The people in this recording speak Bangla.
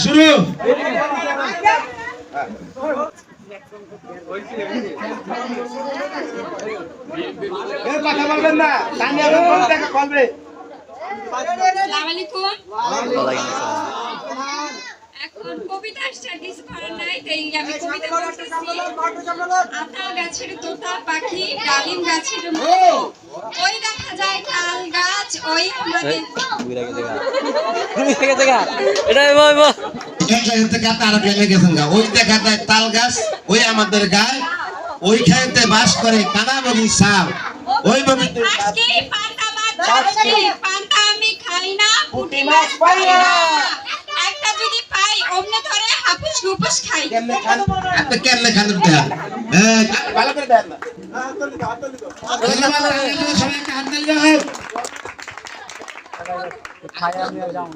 শুরু। কথা বলবেন না। দেখা আলাইকুম এখন কবিতা স্টাডিজ করার নাই তাই আমি কবিতা আতাল গাছের তোতা পাখি ডালিম গাছের ওই দেখা যায় ওই তাল গাছ ওই আমাদের গায় ওই খেতে বাস করে। কানাবগি সাপ ওই আমি খাই না পুঁটি মাছ পাই না। একটা যদি পাই অমনে ধরে হাপুস গুপুস খাই। কেমনে খান এত কেমনে খান দেয়া হ্যাঁ। ভালো করে দেন না। সবাই একটা হাত তালি খাই আমি যাও